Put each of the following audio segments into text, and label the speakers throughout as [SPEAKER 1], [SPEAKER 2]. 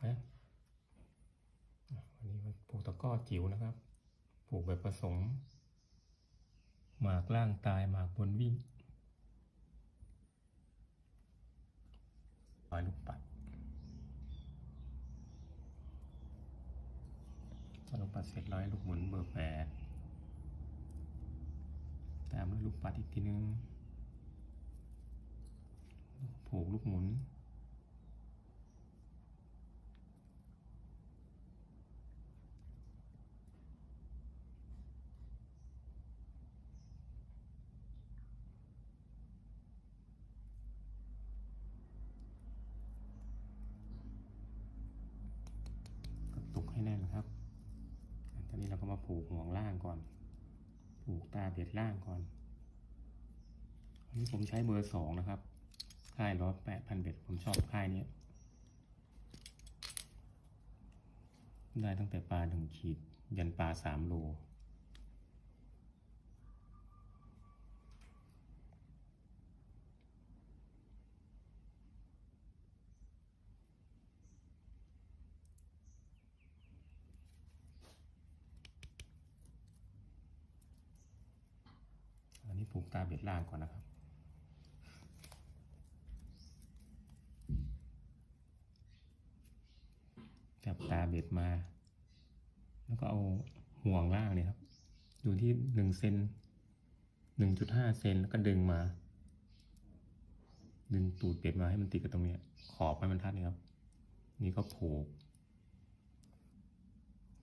[SPEAKER 1] ไปอะวันนี้มันปลูกตะก้อจิ๋วนะครับ ปลูกแบบผสม หมากล่างตายหมากบนวิ่งร้อยลูกปัดพอลูกปัดเสร็จร้อยลูกหมุนเบอร์แปดตามด้วยลูกปัดอีกทีนึง ผูกลูกหมุน กระตุกให้แน่นครับ ตอนนี้เราก็มา ผูกห่วงล่างก่อน ผูกตาเบ็ดล่างก่อนอันนี้ผมใช้เบอร์สองนะครับค่ายร้อยแปดพันเบ็ดผมชอบค่ายนี้ได้ตั้งแต่ปลาหนึ่งขีด ยันปลาสามโล ผูกตาเบ็ดล่างก่อนนะครับ จับตาเบ็ดมา แล้วก็เอาห่วงล่างเนี่ยครับ อยู่ที่หนึ่งเซนหนึ่งจุดห้าเซนแล้วก็ดึงมา ดึงตูดเบ็ดมาให้มันติดกับตรงนี้ขอบไม้บรรทัดเนี่ยครับ นี่ก็ผูก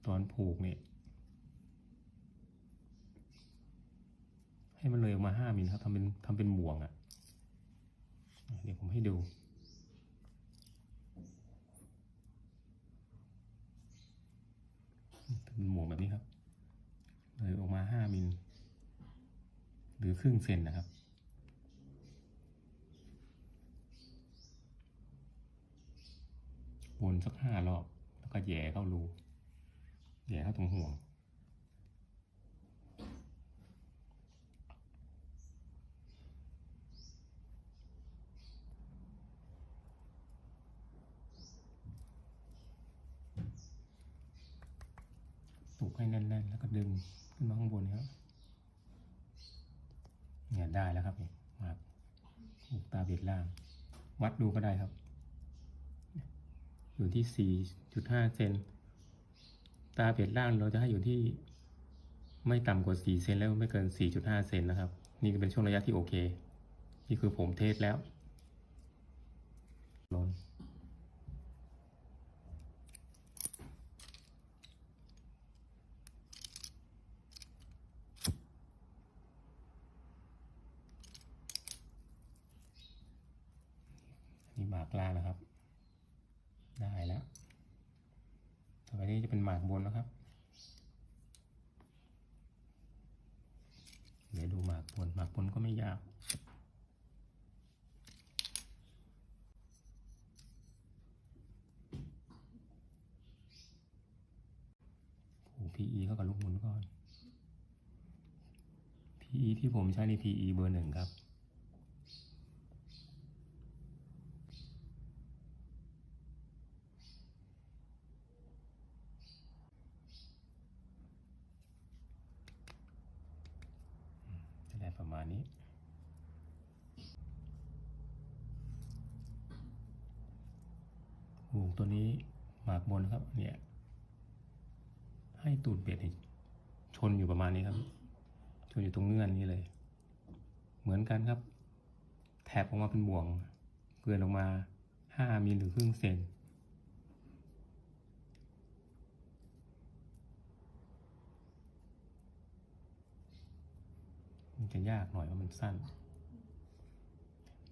[SPEAKER 1] ตอนผูกเนี่ย ให้มันเลยออกมาห้ามิลครับทำเป็นทำเป็นบ่วงอะ่ะ เดี๋ยวผมให้ดู เป็นหมวกแบบนี้ครับ เลยออกมาห้ามิล หรือครึ่งเซนนะครับวนสักห้ารอบ แล้วก็แย่เข้ารูแย่เข้าตรงห่วง กให้แน่นๆ แล้วก็ดึงขึ้นมาข้างบนครับเนี่ยได้แล้วครับเนี่ยมาปลูกตาเบ็ดล่าง วัดดูก็ได้ครับ อยู่ที่ 4.5 เซนตาเบ็ดล่างเราจะให้อยู่ที่ไม่ต่ำกว่า 4 เซนแล้วไม่เกิน 4.5 เซนนะครับ นี่ก็เป็นช่วงระยะที่โอเค นี่คือผมเทสแล้วลน อันนี้ หมากล่างนะครับ ได้แล้ว ต่อไปนี้จะเป็นหมากบนนะครับ เดี๋ยวดูหมากบนหมากบนก็ไม่ยากผูก PE เข้ากับลูกหมุนก่อน PE ที่ผมใช้ใน PE เบอร์หนึ่งครับ จะได้ประ มาณนี้หูตัวนี้หมากบนครับเนี่ยให้ตูดเบ็ดชนอยู่ประมาณนี้ครับ ชนอยู่ตรงเงื่อนนี้เลย เหมือนกันครับ แถบออกมาเป็นบ่วงเกินออกมาห้ามิลหรือครึ่งเซน มันจะยากหน่อยเพราะมันสั้น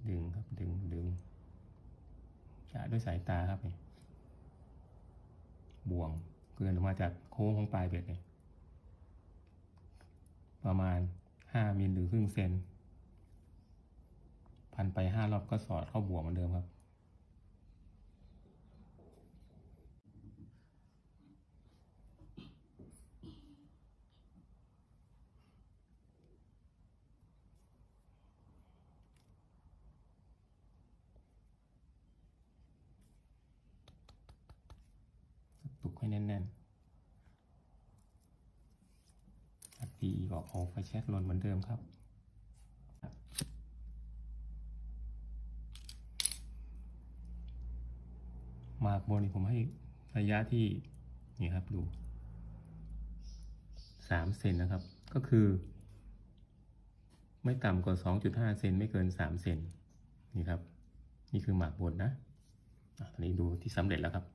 [SPEAKER 1] ดึงครับดึงดึงจะด้วยสายตาครับนี่บ่วงเกินออกมาจากโค้งของปลายเบ็ดเนี่ยประมาณห้ามิลหรือครึ่งเซนพันไปห้ารอบก็สอดเข้าบ่วงเหมือนเดิมครับ ให้แน่นๆอัดตีอีกอกเอาไฟแช็กลนเหมือนเดิมครับ มากบนนี่ผมให้ระยะที่นี่ครับดูสามเซนนะครับ ก็คือ ไม่ต่ำกว่าสองจุดห้าเซนไม่เกินสามเซนนี่ครับ นี่คือหมากบนนะอะตอนนี้ดูที่สำเร็จแล้วครับ